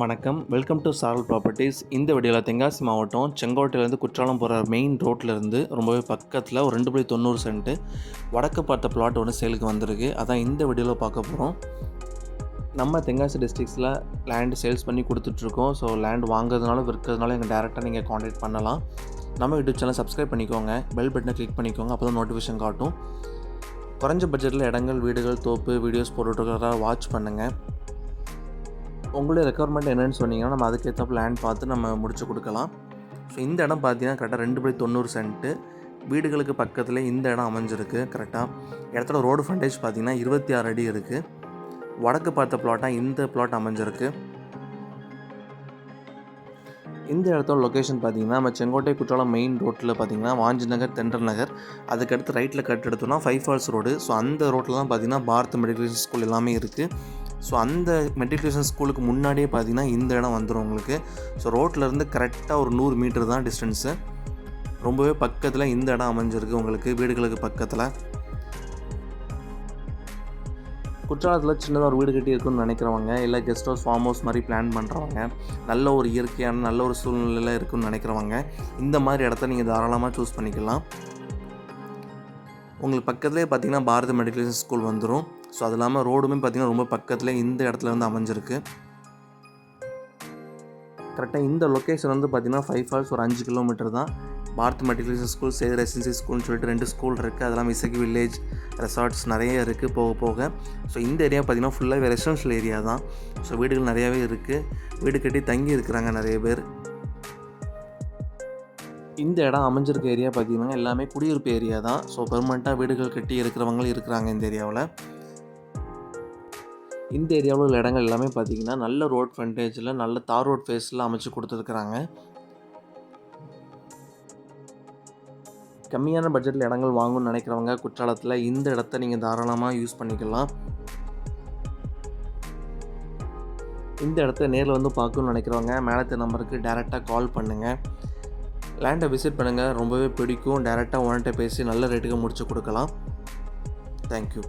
வணக்கம். Welcome to சாரல் properties இந்த வீடியோவில் தென்காசி மாவட்டம் செங்கோட்டையிலேருந்து குற்றாலம் போகிற மெயின் ரோட்டிலேருந்து ரொம்பவே பக்கத்தில் ஒரு ரெண்டு புள்ளி தொண்ணூறு சென்ட்டு வடக்கு பார்த்த பிளாட் ஒன்று சேலுக்கு வந்திருக்கு. அதான் இந்த வீடியோவில் பார்க்க போகிறோம் நம்ம தென்காசி டிஸ்ட்ரிக்ஸில் லேண்ட் சேல்ஸ் பண்ணி கொடுத்துட்ருக்கோம். ஸோ லேண்ட் வாங்குறதுனால விற்கிறதுனால எங்கள் டேரெக்டாக நீங்கள் காண்டாக்ட் பண்ணலாம். நம்ம யூடியூப் சேனல் சப்ஸ்கிரைப் பண்ணிக்கோங்க. பெல் பட்டனை கிளிக் பண்ணிக்கோங்க. அப்போ தான் நோட்டிஃபிகேஷன் காட்டும். குறைஞ்ச பட்ஜெட்டில் இடங்கள் வீடுகள் தோப்பு வீடியோஸ் போட்டுருக்கிறதா வாட்ச் பண்ணுங்கள் உங்களுடைய ரெக்குவயர்மெண்ட் என்னென்னு சொன்னீங்கன்னா நம்ம அதுக்கேற்ற லேண்ட் பார்த்து நம்ம முடிச்சு கொடுக்கலாம். ஸோ இந்த இடம் பார்த்தீங்கன்னா கரெக்டாக ரெண்டு படி தொண்ணூறு சென்ட்டு வீடுகளுக்கு பக்கத்தில் இந்த இடம் அமைஞ்சிருக்கு கரெக்டாக இடத்துல ரோடு ஃப்ரண்டேஜ் பார்த்தீங்கன்னா இருபத்தி ஆறு அடி இருக்குது வடக்கு பார்த்த பிளாட்டாக இந்த பிளாட் அமைஞ்சிருக்கு. இந்த இடத்தோட லொக்கேஷன் பார்த்தீங்கன்னா நம்ம செங்கோட்டை குற்றாலம் மெயின் ரோட்டில் பார்த்தீங்கன்னா வாஞ்சி நகர் தென்றல் நகர். அதுக்கடுத்து ரைட்டில் கட் எடுத்தோம்னா ஃபைவ் ஃபால்ஸ் ரோடு ஸோ அந்த ரோட்டில் தான் பார்த்தீங்கன்னா பாரத் மெடிக்கல் ஸ்கூல் எல்லாமே இருக்குது ஸோ அந்த மெட்ரிகுலேஷன் ஸ்கூலுக்கு முன்னாடியே பார்த்தீங்கன்னா இந்த இடம் வந்துடும் உங்களுக்கு. ஸோ ரோட்லேருந்து கரெக்டாக ஒரு நூறு மீட்டர் தான் டிஸ்டன்ஸு ரொம்பவே பக்கத்தில் இந்த இடம் அமைஞ்சிருக்கு உங்களுக்கு வீடுகளுக்கு பக்கத்தில். குற்றாலத்தில் சின்னதாக ஒரு வீடு கட்டி இருக்குன்னு நினைக்கிறவங்க இல்லை கெஸ்ட் ஹவுஸ் ஃபார்ம் ஹவுஸ் மாதிரி பிளான் பண்ணுறவங்க நல்ல ஒரு இயற்கையான நல்ல ஒரு சூழ்நிலையில் இருக்குன்னு நினைக்கிறவங்க இந்த மாதிரி இடத்த நீங்கள் தாராளமாக சூஸ் பண்ணிக்கலாம். உங்களுக்கு பக்கத்துலேயே பார்த்தீங்கன்னா பாரத மெடிக்கல் ஸ்கூல் வந்துடும் ஸோ அது இல்லாமல் ரோடுமே பார்த்திங்கன்னா ரொம்ப பக்கத்தில் இந்த இடத்துல வந்து அமைஞ்சிருக்கு. கரெக்டாக இந்த லொக்கேஷன் வந்து பார்த்திங்கன்னா ஃபைவ் ஃபால்ஸ் ஒரு அஞ்சு கிலோமீட்டர் தான். Bharat matriculation school Sethu residency ஸ்கூல்னு சொல்லிட்டு ரெண்டு ஸ்கூல் இருக்குது அதெல்லாம் இசக்கி வில்லேஜ் ரெசார்ட்ஸ் நிறைய இருக்குது போக போக. ஸோ இந்த ஏரியா பார்த்திங்கன்னா ஃபுல்லாகவே ரெசிடென்ஷியல் ஏரியா தான். ஸோ வீடுகள் நிறையாவே இருக்குது வீடு கட்டி தங்கி இருக்கிறாங்க நிறைய பேர். இந்த இடம் அமைஞ்சிருக்க ஏரியா பார்த்திங்கன்னா எல்லாமே குடியிருப்பு ஏரியா தான். ஸோ பெர்மனெண்ட்டாக வீடுகள் கட்டி இருக்கிறவங்களும் இருக்கிறாங்க இந்த ஏரியாவில் இந்த ஏரியாவில் உள்ள இடங்கள் எல்லாமே பார்த்தீங்கன்னா நல்ல ரோட் ஃப்ரண்டேஜில் நல்ல தார் ரோட் ஃபேஸில் அமைச்சு கொடுத்துருக்குறாங்க. கம்மியான பட்ஜெட்டில் இடங்கள் வாங்கணும்னு நினைக்கிறவங்க குற்றாலத்தில் இந்த இடத்த நீங்கள் தாராளமாக யூஸ் பண்ணிக்கலாம். இந்த இடத்த நேரில் வந்து பார்க்கணும்னு நினைக்கிறவங்க மேலத்த நம்பருக்கு டேரெக்டாக கால் பண்ணுங்கள் லேண்டை விசிட் பண்ணுங்கள் ரொம்பவே பிடிக்கும். டேரெக்டாக ஓனர்கிட்ட பேசி நல்ல ரேட்டுக்கு முடிச்சு கொடுக்கலாம். தேங்க்யூ